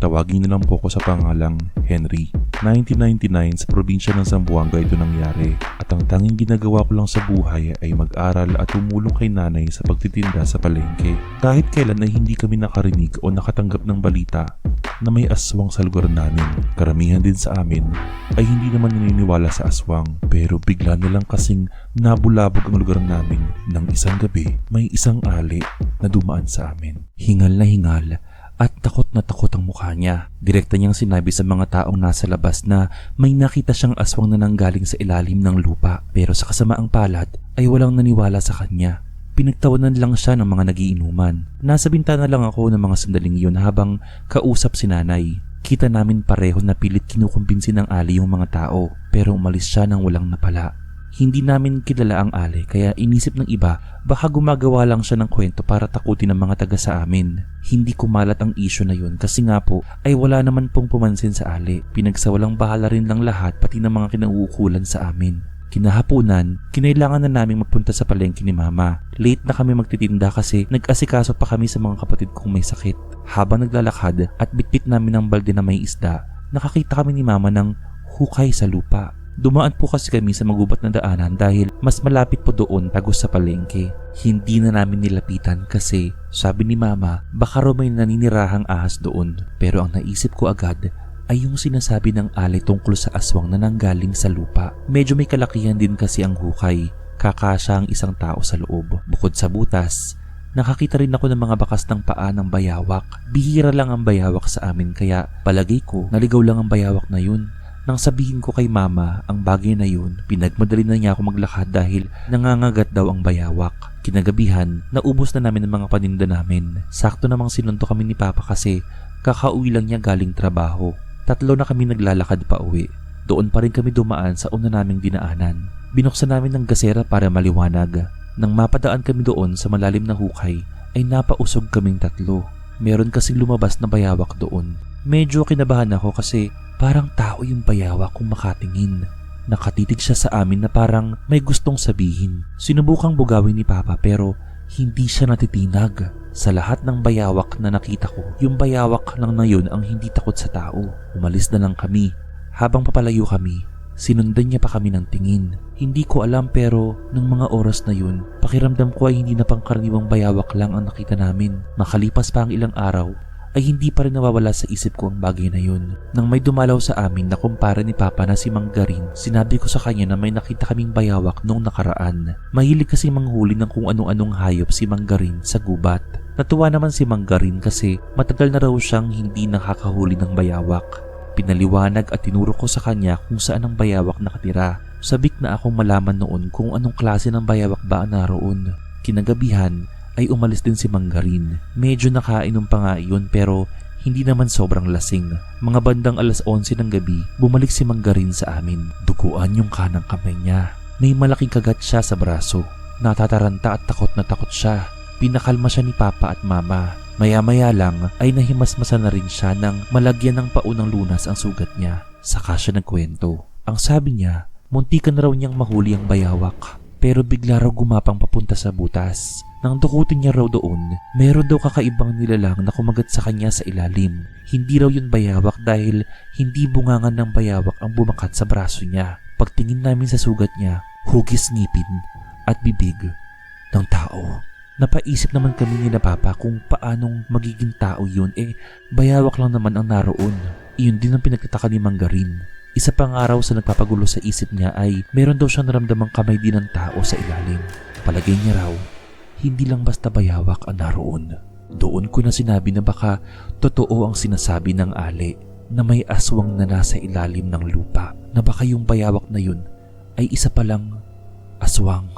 tawagin nilang po ko sa pangalang Henry. 1999 sa probinsya ng Zamboanga ito nangyari at ang tanging ginagawa ko lang sa buhay ay mag-aral at tumulong kay nanay sa pagtitinda sa palengke. Kahit kailan ay hindi kami nakarinig o nakatanggap ng balita na may aswang sa lugar namin. Karamihan din sa amin ay hindi naman naniniwala sa aswang pero bigla na lang kasing nabulabog ang lugar namin nang isang gabi may isang ali na dumaan sa amin. Hingal na hingal at takot na takot ang mukha niya. Direkta niyang sinabi sa mga taong nasa labas na may nakita siyang aswang na nanggaling sa ilalim ng lupa pero sa kasamaang palad ay walang naniwala sa kanya. Pinagtawanan lang siya ng mga nagiinuman. Nasa bintana lang ako ng mga sandaling yun habang kausap si nanay. Kita namin pareho na pilit kinukumbinsi ng ali yung mga tao pero umalis siya nang walang napala. Hindi namin kilala ang ali kaya inisip ng iba baka gumagawa lang siya ng kwento para takutin ang mga taga sa amin. Hindi kumalat ang isyo na yun kasi nga po ay wala naman pong pumansin sa ali. Pinagsawalang bahala rin lang lahat pati ng mga kinauukulan sa amin. Kinahapunan, kinailangan na namin magpunta sa palengke ni mama. Late na kami magtitinda kasi nag-asikaso pa kami sa mga kapatid kong may sakit. Habang naglalakad at bitbit namin ang balde na may isda, nakakita kami ni mama ng hukay sa lupa. Dumaan po kasi kami sa magubat na daanan dahil mas malapit po doon tagos sa palengke. Hindi na namin nilapitan kasi sabi ni mama baka raw may naninirahang ahas doon. Pero ang naisip ko agad ay yung sinasabi ng alay tungkol sa aswang na nanggaling sa lupa. Medyo may kalakihan din kasi ang hukay. Kakasya ang isang tao sa loob. Bukod sa butas, nakakita rin ako ng mga bakas ng paa ng bayawak. Bihira lang ang bayawak sa amin kaya palagay ko naligaw lang ang bayawak na yun. Nang sabihin ko kay mama ang bagay na yun, pinagmadali na niya ako maglakad dahil nangangagat daw ang bayawak. Kinagabihan, naubos na namin ang mga paninda namin. Sakto namang sinunto kami ni Papa kasi kakauwi lang niya galing trabaho. Tatlo na kami naglalakad pa uwi. Doon pa rin kami dumaan sa una naming dinaanan. Binuksan namin ng gasera para maliwanag. Nang mapadaan kami doon sa malalim na hukay, ay napausog kaming tatlo. Meron kasing lumabas na bayawak doon. Medyo kinabahan ako kasi parang tao yung bayawak kung makatingin. Nakatitig siya sa amin na parang may gustong sabihin. Sinubukang bugawin ni Papa pero hindi siya natitinag. Sa lahat ng bayawak na nakita ko, yung bayawak lang na yun ang hindi takot sa tao. Umalis na lang kami. Habang papalayo kami, sinundan niya pa kami ng tingin. Hindi ko alam pero nung mga oras na yun, pakiramdam ko ay hindi na pangkaraniwang bayawak lang ang nakita namin. Makalipas pa ang ilang araw, ay hindi pa rin nawawala sa isip ko ang bagay na yun. Nang may dumalaw sa amin na kumpara ni Papa na si Manggarin, sinabi ko sa kanya na may nakita kaming bayawak nung nakaraan. Mahilig kasi manghuli ng kung anong-anong hayop si Manggarin sa gubat. Natuwa naman si Manggarin kasi matagal na raw siyang hindi nakakahuli ng bayawak. Pinaliwanag at tinuro ko sa kanya kung saan ang bayawak nakatira. Sabik na akong malaman noon kung anong klase ng bayawak ba ang naroon. Kinagabihan, ay umalis din si Manggarin. Medyo nakainom pa nga iyon pero hindi naman sobrang lasing. Mga bandang alas 11 ng gabi, bumalik si Manggarin sa amin. Duguan yung kanang kamay niya. May malaking kagat siya sa braso. Natataranta at takot na takot siya. Pinakalma siya ni Papa at Mama. Maya-maya lang ay nahimasmasa na rin siya nang malagyan ng paunang lunas ang sugat niya. Saka siya nagkwento. Ang sabi niya, muntikan raw niyang mahuli ang bayawak. Pero bigla raw gumapang papunta sa butas. Nang dukutin niya raw doon, meron daw kakaibang nilalang na kumagat sa kanya sa ilalim. Hindi raw yun bayawak dahil hindi bungangan ng bayawak ang bumakat sa braso niya. Pagtingin namin sa sugat niya, hugis ngipin at bibig ng tao. Napaisip naman kami ni na Papa kung paanong magiging tao yun eh bayawak lang naman ang naroon. Iyon din ang pinagtataka ni Manggarin. Isa pang araw sa nagpapagulo sa isip niya ay meron daw siyang naramdamang kamay din ng tao sa ilalim. Palagay niya raw, hindi lang basta bayawak ang naroon. Doon ko na sinabi na baka totoo ang sinasabi ng ali na may aswang na nasa ilalim ng lupa na baka yung bayawak na yun ay isa palang aswang.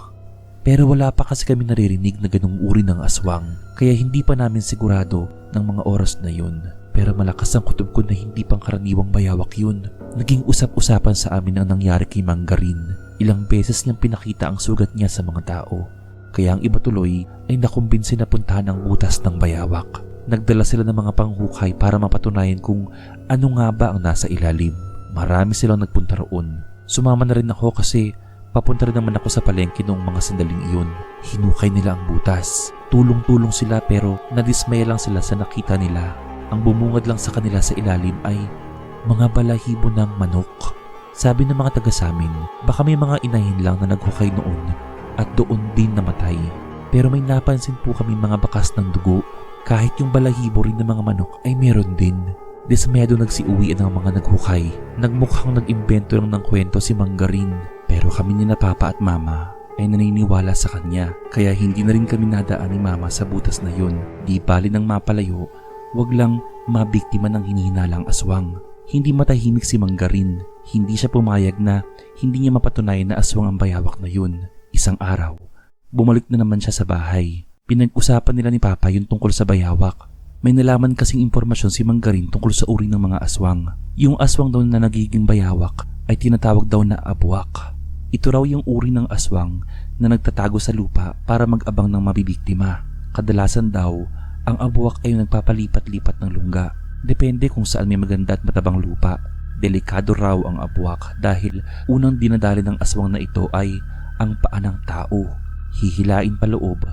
Pero wala pa kasi kami naririnig na ganung uri ng aswang kaya hindi pa namin sigurado ng mga oras na yun. Pero malakas ang kutob ko na hindi pangkaraniwang bayawak yun. Naging usap-usapan sa amin ang nangyari kay Manggarin. Ilang beses niyang pinakita ang sugat niya sa mga tao. Kaya ang iba tuloy ay nakumbinsi na puntahan ang butas ng bayawak. Nagdala sila ng mga panghukay para mapatunayan kung ano nga ba ang nasa ilalim. Marami silang nagpunta roon. Sumama na rin ako kasi papunta rin naman ako sa palengke noong mga sandaling iyon. Hinukay nila ang butas. Tulong-tulong sila pero nadismaya lang sila sa nakita nila. ang bumungad lang sa kanila sa ilalim ay mga balahibo ng manok. Sabi ng mga taga sa amin, baka may mga inahin lang na naghukay noon at doon din namatay. Pero may napansin po kami mga bakas ng dugo. Kahit yung balahibo rin ng mga manok ay meron din. Dismayado nagsiuwi ng mga naghukay. Nagmukhang nag-imbento lang ng kwento si Manggarin. Pero kami ni na papa at mama ay naniniwala sa kanya. Kaya hindi na rin kami nadaan ni mama sa butas na yun. Di bali ng mapalayo, wag lang mabiktima ng hinihinalang aswang. Hindi matahimik si Manggarin. Hindi siya pumayag na hindi niya mapatunayan na aswang ang bayawak na yun. Isang araw, bumalik na naman siya sa bahay. Pinag-usapan nila ni Papa yung tungkol sa bayawak. May nalaman kasing impormasyon si Manggarin tungkol sa uri ng mga aswang. Yung aswang daw na nagiging bayawak ay tinatawag daw na abuak. Ito raw yung uri ng aswang na nagtatago sa lupa para mag-abang ng mabibiktima. Kadalasan daw, ang abuak ay nagpapalipat-lipat ng lungga. Depende kung saan may maganda at matabang lupa. Delikado raw ang abuak dahil unang dinadali ng aswang na ito ay ang paa ng tao. Hihilain pa loob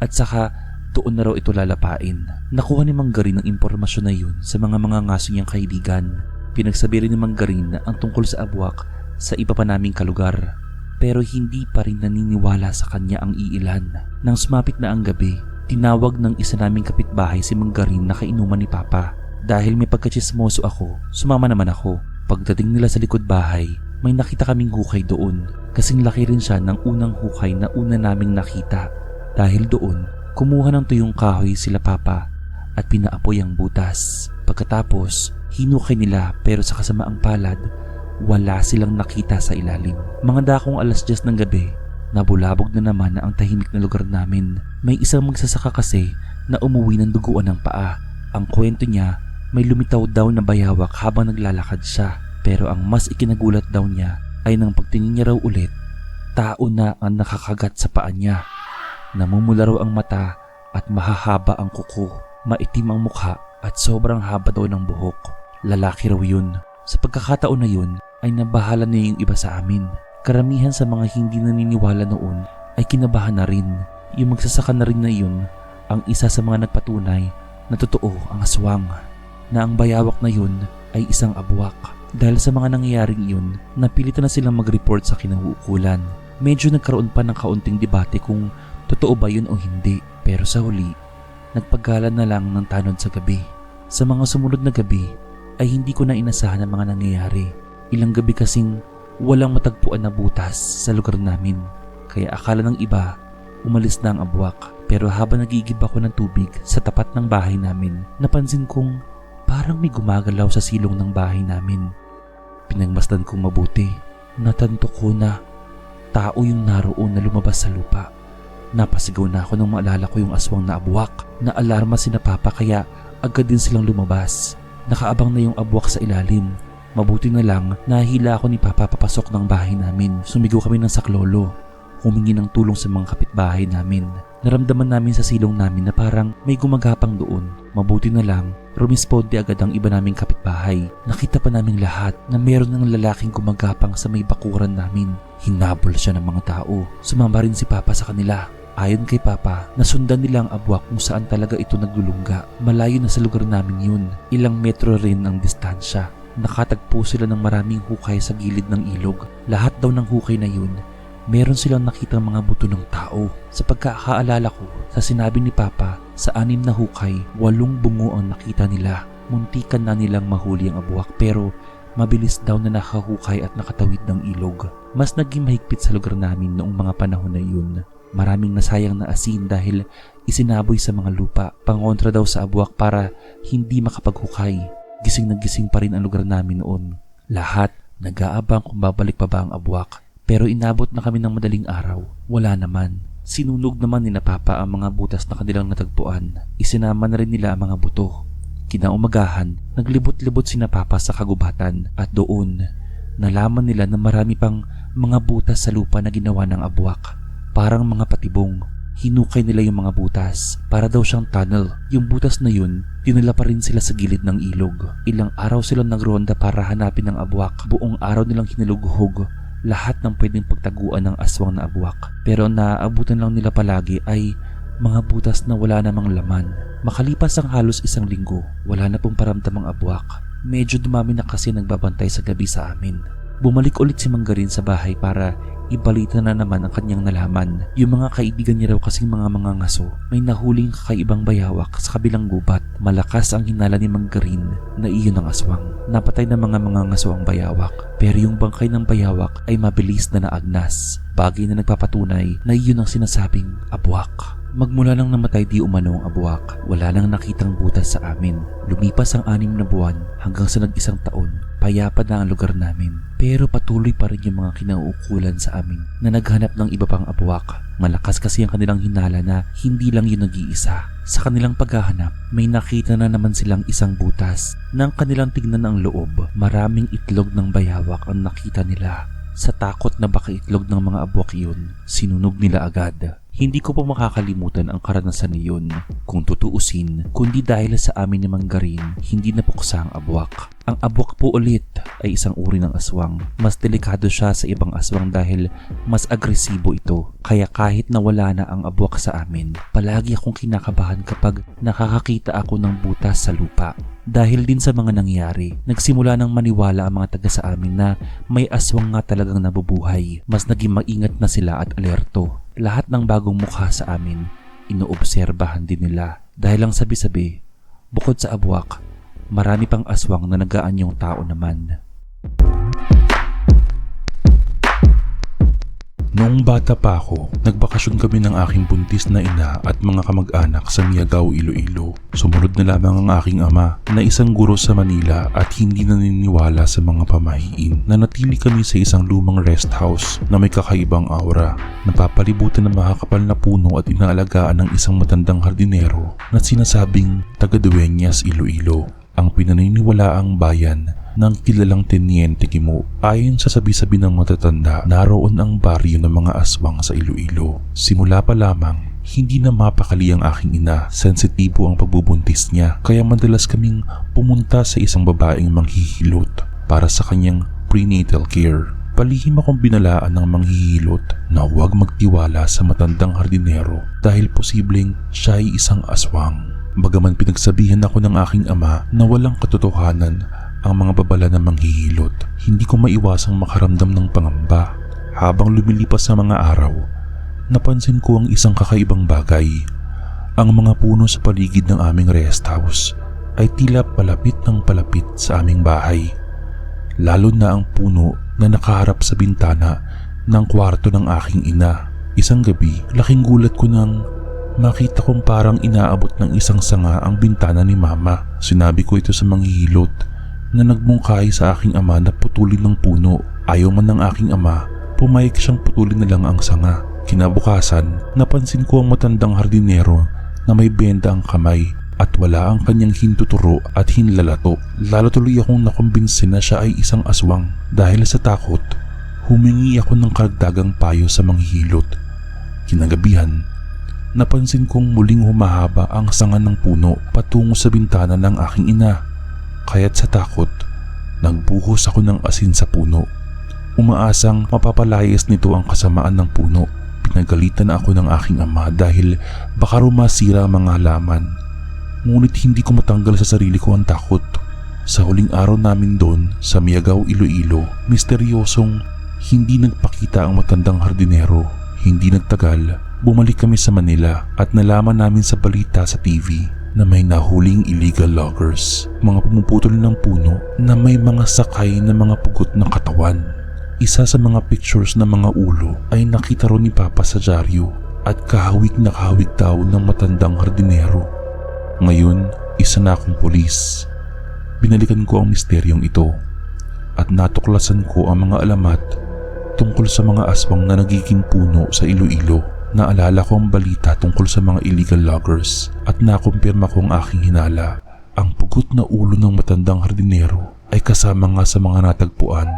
at saka doon na raw ito lalapain. Nakuha ni Manggarin ang impormasyon na yun sa mga mga ngaso niyang kaibigan. Pinagsabi rin ni Manggarin ang tungkol sa abuak sa iba pa naming kalugar. Pero hindi pa rin naniniwala sa kanya ang iilan. Nang sumapit na ang gabi, tinawag ng isa naming kapitbahay si Manggarin na kainuman ni Papa. Dahil may pagkachismoso ako, sumama naman ako. Pagdating nila sa likod bahay, may nakita kaming hukay doon. Kasing laki rin siya ng unang hukay na una naming nakita. Dahil doon, kumuha ng tuyong kahoy sila papa at pinaapoy ang butas. Pagkatapos, hinukay nila pero sa kasamaang palad, wala silang nakita sa ilalim. Mga dakong alas 10 ng gabi, nabulabog na naman na ang tahimik na lugar namin. May isang magsasaka kasi na umuwi ng duguan ng paa. Ang kwento niya, may lumitaw daw na bayawak habang naglalakad siya. Pero ang mas ikinagulat daw niya ay nang pagtingin niya raw ulit, tao na ang nakakagat sa paa niya. Namumula raw ang mata at mahahaba ang kuko. Maitim ang mukha at sobrang haba daw ng buhok. Lalaki raw yun. Sa pagkakataon na yun ay nabahala na yung iba sa amin. Karamihan sa mga hindi naniniwala noon ay kinabahan na rin. Yung magsasaka na rin na yun ang isa sa mga nagpatunay na totoo ang aswang. Na ang bayawak na yun ay isang abuwak. Dahil sa mga nangyayaring yun, napilitan na silang mag-report sa kinahukulan. Medyo nagkaroon pa ng kaunting debate kung totoo ba yun o hindi. Pero sa huli, nagpagalan na lang ng tanod sa gabi. Sa mga sumunod na gabi, ay hindi ko na inasahan ang mga nangyayari. Ilang gabi kasing walang matagpuan na butas sa lugar namin. Kaya akala ng iba, umalis na ang abuwak. Pero habang nagigib ako ng tubig sa tapat ng bahay namin, napansin kong parang may gumagalaw sa silong ng bahay namin. Pinagmasdan kong mabuti. Natanto ko na tao yung naroon na lumabas sa lupa. Napasigaw na ako nung maalala ko yung aswang na abuwak. Na alarma si papa kaya agad din silang lumabas. Nakaabang na yung abuwak sa ilalim. Mabuti na lang nahila ako ni papa papasok ng bahay namin. Sumigaw kami ng saklolo. Humingi ng tulong sa mga kapitbahay namin. Naramdaman namin sa silong namin na parang may gumagapang doon. Mabuti na lang, rumisponde agad ang iba naming kapitbahay. Nakita pa naming lahat na meron ng lalaking gumagapang sa may bakuran namin. Hinabol siya ng mga tao. Sumama rin si Papa sa kanila. Ayon kay Papa, nasundan nila ang abwak kung saan talaga ito naglulungga. Malayo na sa lugar namin yun. Ilang metro rin ang distansya. Nakatagpo sila ng maraming hukay sa gilid ng ilog. Lahat daw ng hukay na yun meron silang nakitang mga buto ng tao. Sa pagkakaalala ko, sa sinabi ni Papa, sa anim na hukay, walong bungo ang nakita nila. Muntikan na nilang mahuli ang abuwak pero mabilis daw na nakahukay at nakatawid ng ilog. Mas naging mahigpit sa lugar namin noong mga panahon na yun. Maraming nasayang na asin dahil isinaboy sa mga lupa. Pangontra daw sa abuwak para hindi makapaghukay. Gising na gising pa rin ang lugar namin noon. Lahat nag-aabang kung babalik pa ba ang abuwak. Pero inabot na kami ng madaling araw. Wala naman. Sinunog naman ni Papa ang mga butas na kanilang natagpuan. Isinama na rin nila ang mga buto. Kinaumagahan, naglibot-libot si Papa sa kagubatan at doon, nalaman nila na marami pang mga butas sa lupa na ginawa ng abuwak. Parang mga patibong. Hinukay nila yung mga butas para daw siyang tunnel. Yung butas na yun, dinala pa rin sila sa gilid ng ilog. Ilang araw silang nagronda para hanapin ang abuwak. Buong araw nilang hinulughog lahat ng pwedeng pagtaguan ng aswang na abuwak. Pero naaabutan lang nila palagi ay Mga butas na wala namang laman. Makalipas ang halos isang linggo, wala na pong paramdam ang abwak. Medyo dumami na kasi nagbabantay sa gabi sa amin. Bumalik ulit si Manggarin sa bahay para ibalita na naman ang kanyang nalaman. Yung mga kaibigan niya raw kasing mga mga ngaso, may nahuling kakaibang bayawak sa kabilang gubat. Malakas ang hinala ni Manggarin na iyon ang aswang. Napatay ng mga mga ngaso ang bayawak, pero yung bangkay ng bayawak ay mabilis na naagnas. Bagay na nagpapatunay na iyon ang sinasabing abwak. Magmula nang namatay di umano ang abuwak, wala nang nakitang butas sa amin. Lumipas ang anim na buwan hanggang sa nag-isang taon, payapa na ang lugar namin. Pero patuloy pa rin yung mga kinauukulan sa amin na naghanap ng iba pang abuwak. Malakas kasi ang kanilang hinala na hindi lang yun nag-iisa. Sa kanilang paghahanap, may nakita na naman silang isang butas. Nang kanilang tignan ang loob, maraming itlog ng bayawak ang nakita nila. Sa takot na baka itlog ng mga abwak yun, sinunog nila agad. Hindi ko po makakalimutan ang karanasan na yun kung tutuusin, kundi dahil sa amin ni Manggarin, hindi napuksa ang abwak. Ang abwak po ulit ay isang uri ng aswang. Mas delikado siya sa ibang aswang dahil mas agresibo ito. Kaya kahit na wala na ang abwak sa amin, palagi akong kinakabahan kapag nakakakita ako ng butas sa lupa. Dahil din sa mga nangyari, nagsimula ng maniwala ang mga taga sa amin na may aswang nga talagang nabubuhay. Mas naging maingat na sila at alerto. Lahat ng bagong mukha sa amin, inoobserbahan din nila. Dahil lang sabi-sabi, bukod sa abwak, marami pang aswang na nagaanyong tao naman. Noong bata pa ako, nagbakasyon kami ng aking buntis na ina at mga kamag-anak sa Miagao, Iloilo. Sumunod na lamang ang aking ama na isang guro sa Manila at hindi naniniwala sa mga pamahiin. Nanatili kami sa isang lumang rest house na may kakaibang aura. Napapalibutan ng makakapal na puno at inaalagaan ng isang matandang hardinero na sinasabing taga Dueñas, Iloilo. Ang pinaniniwalaang bayan ng kilalang Teniente Kimo. Ayon sa sabi-sabi ng matatanda, naroon ang baryo ng mga aswang sa Iloilo. Simula pa lamang, hindi na mapakali ang aking ina. Sensitibo ang pagbubuntis niya, kaya madalas kaming pumunta sa isang babaeng manghihilot para sa kanyang prenatal care. Palihim akong binalaan ng manghihilot na huwag magtiwala sa matandang hardinero dahil posibleng siya ay isang aswang. Bagaman pinagsabihan ako ng aking ama na walang katotohanan ang mga babala na manghihilot, hindi ko maiwasang makaramdam ng pangamba. Habang lumilipas sa mga araw, napansin ko ang isang kakaibang bagay. Ang mga puno sa paligid ng aming rest house ay tila palapit ng palapit sa aming bahay. Lalo na ang puno na nakaharap sa bintana ng kwarto ng aking ina. Isang gabi, laking gulat ko nang makita kong parang inaabot ng isang sanga ang bintana ni mama. Sinabi ko ito sa manghihilot na nagmungkahi sa aking ama na putulin ng puno. Ayaw man ng aking ama, pumayag siyang putulin na lang ang sanga. Kinabukasan, napansin ko ang matandang hardinero na may benda ang kamay at wala ang kanyang hintuturo at hinlalato. Lalo tuloy akong nakumbinsin na siya ay isang aswang. Dahil sa takot, humingi ako ng karagdagang payo sa manghihilot. Kinagabihan, napansin kong muling humahaba ang sanga ng puno patungo sa bintana ng aking ina. Kaya't sa takot, nagbuhos ako ng asin sa puno. Umaasang mapapalayas nito ang kasamaan ng puno. Pinagalitan ako ng aking ama dahil baka rumasira mga halaman. Ngunit hindi ko matanggal sa sarili ko ang takot. Sa huling araw namin doon sa Miagaw, Iloilo, misteryosong hindi nagpakita ang matandang hardinero. Hindi nagtagal, bumalik kami sa Manila at nalaman namin sa balita sa TV na may nahuling illegal loggers, mga pumuputol ng puno na may mga sakay na mga pugot ng katawan. Isa sa mga pictures ng mga ulo ay nakita ron ni Papa sa dyaryo at kahawig na kahawig daw ng matandang hardinero. Ngayon, isa na akong polis. Binalikan ko ang misteryong ito at natuklasan ko ang mga alamat tungkol sa mga aswang na nagiging puno sa Iloilo. Naalala ko ang balita tungkol sa mga illegal loggers at nakumpirma ko ang aking hinala. Ang pugot na ulo ng matandang hardinero ay kasama nga sa mga natagpuan.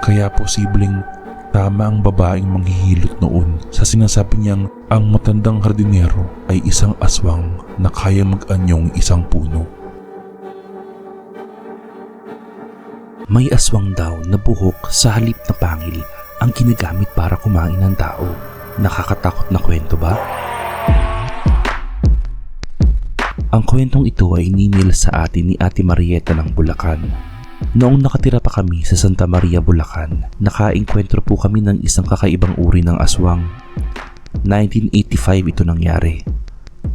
Kaya posibleng tama ang babaeng manghihilot noon sa sinasabi niyang ang matandang hardinero ay isang aswang na kaya mag-anyong isang puno. May aswang daw na buhok sa halip na pangil ang ginagamit para kumain ng tao. Nakakatakot na kwento ba? Ang kwentong ito ay ininil sa atin ni Ate Marieta ng Bulacan. Noong nakatira pa kami sa Santa Maria, Bulacan, nakaengkwentro po kami ng isang kakaibang uri ng aswang. 1985 ito nangyari.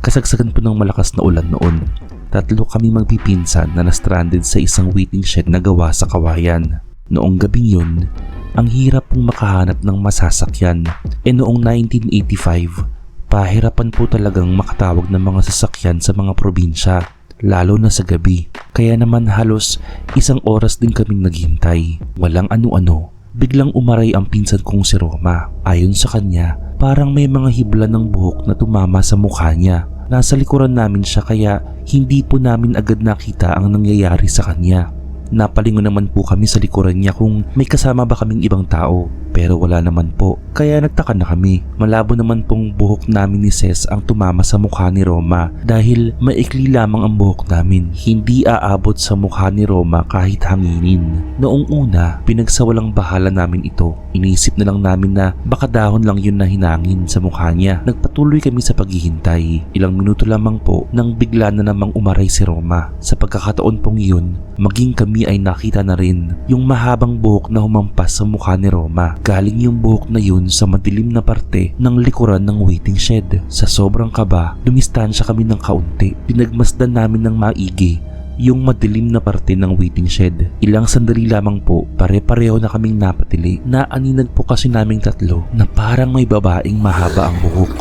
Kasagsagan po ng malakas na ulan noon. Tatlo kami magpipinsan na na-stranded sa isang waiting shed na gawa sa kawayan. Noong gabing yun, ang hirap pong makahanap ng masasakyan. E noong 1985, pahirapan po talagang makatawag ng mga sasakyan sa mga probinsya, lalo na sa gabi. Kaya naman halos isang oras din kaming naghintay. Walang ano-ano. Biglang umaray ang pinsan kong si Roma. Ayon sa kanya, parang may mga hibla ng buhok na tumama sa mukha niya. Nasa likuran namin siya kaya hindi po namin agad nakita ang nangyayari sa kanya. Napalingon naman po kami sa likuran niya kung may kasama ba kaming ibang tao pero wala naman po. Kaya nagtaka na kami. Malabo naman pong buhok namin ni Ses ang tumama sa mukha ni Roma dahil maikli lamang ang buhok namin. Hindi aabot sa mukha ni Roma kahit hanginin. Noong una, pinagsawalang bahala namin ito. Inisip na lang namin na baka dahon lang yun na hinangin sa mukha niya. Nagpatuloy kami sa paghihintay. Ilang minuto lamang po nang bigla na namang umaray si Roma. Sa pagkakataon pong yun, maging kami ay nakita na rin yung mahabang buhok na humampas sa mukha ni Roma. Galing yung buhok na yun sa madilim na parte ng likuran ng waiting shed. Sa sobrang kaba, dumistansya kami ng kaunti. Pinagmasdan namin ng maigi yung madilim na parte ng waiting shed. Ilang sandali lamang po, pare-pareho na kaming napatili. Naaninag po kasi naming tatlo na parang may babaeng mahaba ang buhok.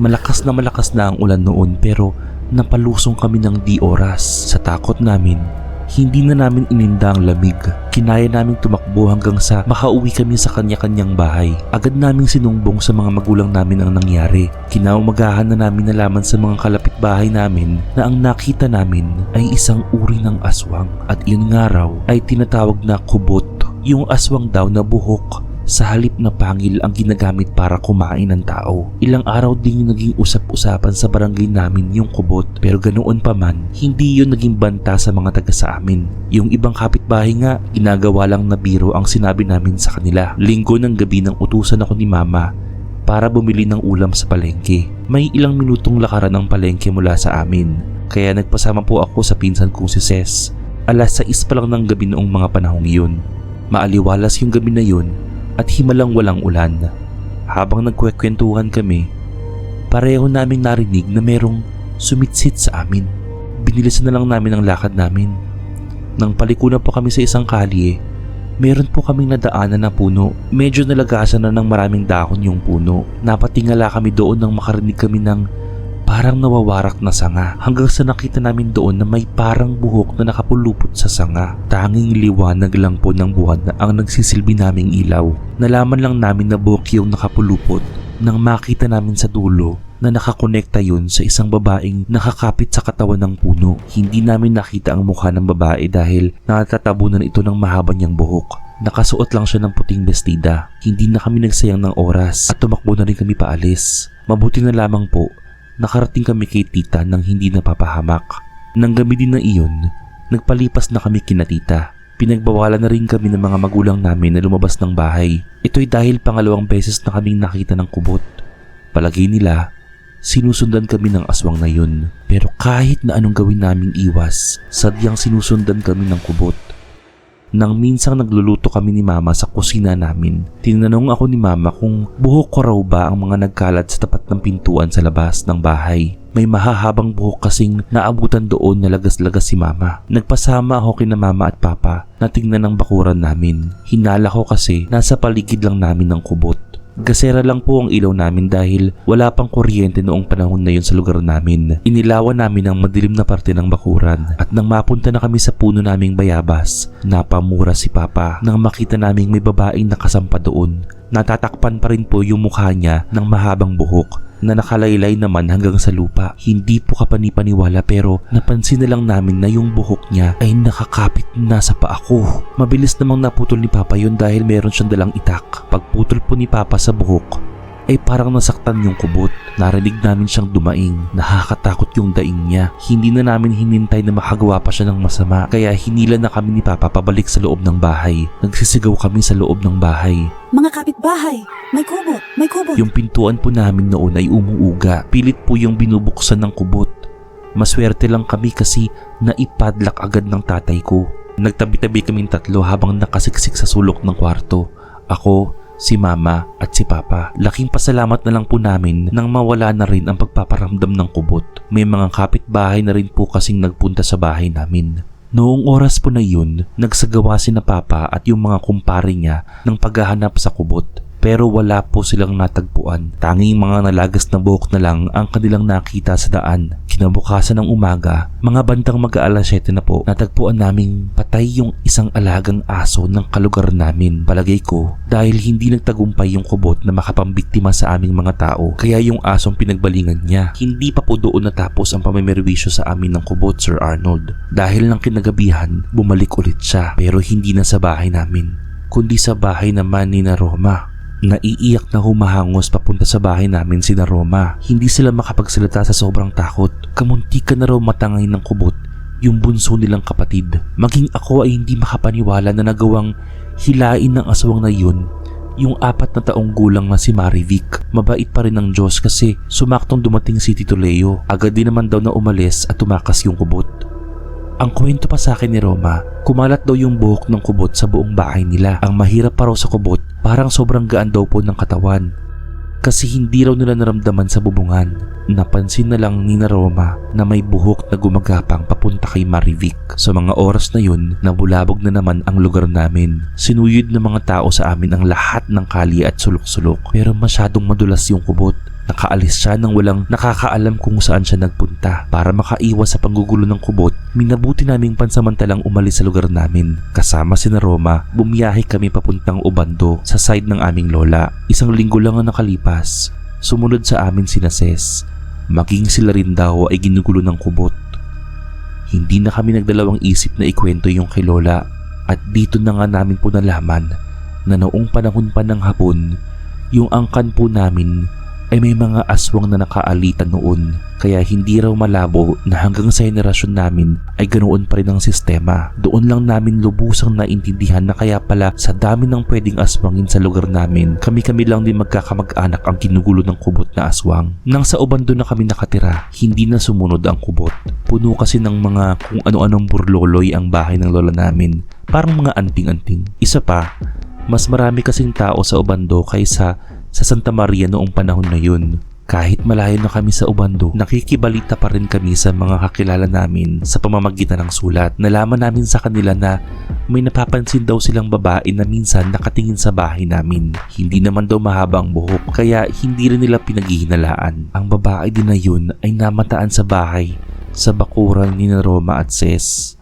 Malakas na malakas na ang ulan noon pero napalusong kami ng di oras. Sa takot namin, hindi na namin ininda ang lamig. Kinaya naming tumakbo hanggang sa makauwi kami sa kanya-kanyang bahay. Agad naming sinumbong sa mga magulang namin ang nangyari. Kinaumagahan na namin nalaman sa mga kalapit bahay namin na ang nakita namin ay isang uri ng aswang. At yun nga raw ay tinatawag na kubot. Yung aswang daw na buhok sa halip na pangil ang ginagamit para kumain ng tao. Ilang araw din naging usap-usapan sa barangay namin yung kubot pero ganoon pa man, hindi yun naging banta sa mga taga sa amin. Yung ibang kapitbahay nga, ginagawa lang na biro ang sinabi namin sa kanila. Linggo ng gabi nang utusan ako ni mama para bumili ng ulam sa palengke. May ilang minutong lakaran ng palengke mula sa amin. Kaya nagpasama po ako sa pinsan kong si Ses. Alas 6 pa lang ng gabi noong mga panahong yun. Maaliwalas yung gabi na yun at himalang walang ulan. Habang nagkwekwentuhan kami, pareho naming narinig na merong sumitsit sa amin. Binilisan na lang namin ang lakad namin. Nang paliko na po kami sa isang kalye, meron po kaming nadaanan na puno. Medyo nalagasan na ng maraming dahon yung puno. Napatingala kami doon nang makarinig kami ng parang nawawarak na sanga hanggang sa nakita namin doon na may parang buhok na nakapulupot sa sanga. Tanging liwanag lang po ng buwan na ang nagsisilbi naming ilaw. Nalaman lang namin na buhok yung nakapulupot nang makita namin sa dulo na nakakonekta yun sa isang babaeng nakakapit sa katawan ng puno. Hindi namin nakita ang mukha ng babae dahil natatabunan ito ng mahaba niyang buhok. Nakasuot lang siya ng puting bestida. Hindi na kami nagsayang ng oras at tumakbo na rin kami paalis. Mabuti na lamang po nakarating kami kay tita nang hindi napapahamak. Nang gabi din na iyon, nagpalipas na kami kina tita. Pinagbawalan na rin kami ng mga magulang namin na lumabas ng bahay. Ito'y dahil pangalawang beses na kaming nakita ng kubot. Palagay nila, sinusundan kami ng aswang na yun. Pero kahit na anong gawin naming iwas, sadyang sinusundan kami ng kubot. Nang minsang nagluluto kami ni mama sa kusina namin, tinanong ako ni mama kung buhok ko raw ba ang mga nagkalat sa tapat ng pintuan sa labas ng bahay. May mahahabang buhok kasing naabutan doon na lagas-lagas si mama. Nagpasama ako kina mama at papa na tingnan ng bakuran namin. Hinala ko kasi nasa paligid lang namin ng kubot. Gasera lang po ang ilaw namin dahil wala pang kuryente noong panahon na yun sa lugar namin. Inilawan namin ang madilim na parte ng bakuran at nang mapunta na kami sa puno naming bayabas, napamura si Papa nang makita naming may babaeng nakasampa doon. Natatakpan pa rin po yung mukha niya ng mahabang buhok na nakalaylay naman hanggang sa lupa. Hindi po kapanipaniwala pero napansin na lang namin na yung buhok niya ay nakakapit na sa paa ko. Mabilis namang naputol ni Papa yun dahil meron siyang dalang itak. Pagputol po ni Papa sa buhok, ay parang nasaktan yung kubot. Narinig namin siyang dumaing. Nakakatakot yung daing niya. Hindi na namin hinintay na makagawa pa siya ng masama. Kaya hinila na kami ni Papa pabalik sa loob ng bahay. Nagsisigaw kami sa loob ng bahay. Mga kapitbahay, may kubot, may kubot. Yung pintuan po namin noon ay umuuga. Pilit po yung binubuksan ng kubot. Maswerte lang kami kasi naipadlak agad ng tatay ko. Nagtabi-tabi kaming tatlo habang nakasiksik sa sulok ng kwarto. Ako, si mama at si papa. Laking pasalamat na lang po namin nang mawala na rin ang pagpaparamdam ng kubot. May mga kapitbahay na rin po kasing nagpunta sa bahay namin. Noong oras po na yun, nagsagawa si na papa at yung mga kumpare niya ng paghahanap sa kubot. Pero wala po silang natagpuan. Tanging mga nalagas na buhok na lang ang kanilang nakita sa daan. Kinabukasan ng umaga, mga bandang mag-aalas 7 na po, natagpuan naming patay yung isang alagang aso ng kalugar namin. Palagay ko, dahil hindi nagtagumpay yung kubot na makapambiktima sa aming mga tao, kaya yung asong pinagbalingan niya. Hindi pa po doon natapos ang pamimerwisyo sa amin ng kubot, Sir Arnold. Dahil ng kinagabihan, bumalik ulit siya, pero hindi na sa bahay namin, kundi sa bahay naman ni na Roma. Naiiyak na humahangos papunta sa bahay namin si Roma. Hindi sila makapagsalita sa sobrang takot. Kamuntikan na raw matangay ng kubot yung bunso nilang kapatid. Maging ako ay hindi makapaniwala na nagawang hilain ng aswang na yun yung apat na taong gulang na si Marivic. Mabait pa rin ng Diyos kasi sumaktong dumating si Tito Leo. Agad din naman daw na umalis at tumakas yung kubot. Ang kwento pa sa akin ni Roma, kumalat daw yung buhok ng kubot sa buong bahay nila. Ang mahirap pa raw sa kubot, parang sobrang gaan daw po ng katawan. Kasi hindi raw nila naramdaman sa bubungan. Napansin na lang ni na Roma na may buhok na gumagapang papunta kay Marivic. Sa mga oras na yun, nabulabog na naman ang lugar namin. Sinuyod ng mga tao sa amin ang lahat ng kali at sulok-sulok. Pero masyadong madulas yung kubot. Nakaalis siya nang walang nakakaalam kung saan siya nagpunta. Para makaiwas sa panggugulo ng kubot, minabuti naming pansamantalang umalis sa lugar namin. Kasama si na Roma, bumiyahe kami papuntang Ubando sa side ng aming lola. Isang linggo lang ang nakalipas. Sumunod sa amin si Ses. Maging sila rin daw ay ginugulo ng kubot. Hindi na kami nagdalawang isip na ikwento yung kay Lola at dito na nga namin po nalaman na noong panahon pa ng hapon, yung angkan po namin ay may mga aswang na nakaalitan noon kaya hindi raw malabo na hanggang sa henerasyon namin ay ganoon pa rin ang sistema. Doon lang namin lubusang naintindihan na kaya pala sa dami ng pwedeng aswangin sa lugar namin, kami-kami lang din magkakamag-anak ang ginugulo ng kubot na aswang. Nang sa ubando na kami nakatira, hindi na sumunod ang kubot. Puno kasi ng mga kung ano-anong burloloy ang bahay ng lola namin. Parang mga anting-anting. Isa pa, mas marami kasing tao sa Ubando kaysa sa Santa Maria noong panahon na yun. Kahit malayo na kami sa Ubando, nakikibalita pa rin kami sa mga kakilala namin sa pamamagitan ng sulat. Nalaman namin sa kanila na may napapansin daw silang babae na minsan nakatingin sa bahay namin. Hindi naman daw mahaba ang buhok, kaya hindi rin nila pinaghihinalaan. Ang babae din na yun ay namataan sa bahay sa bakuran ni Roma at Ses.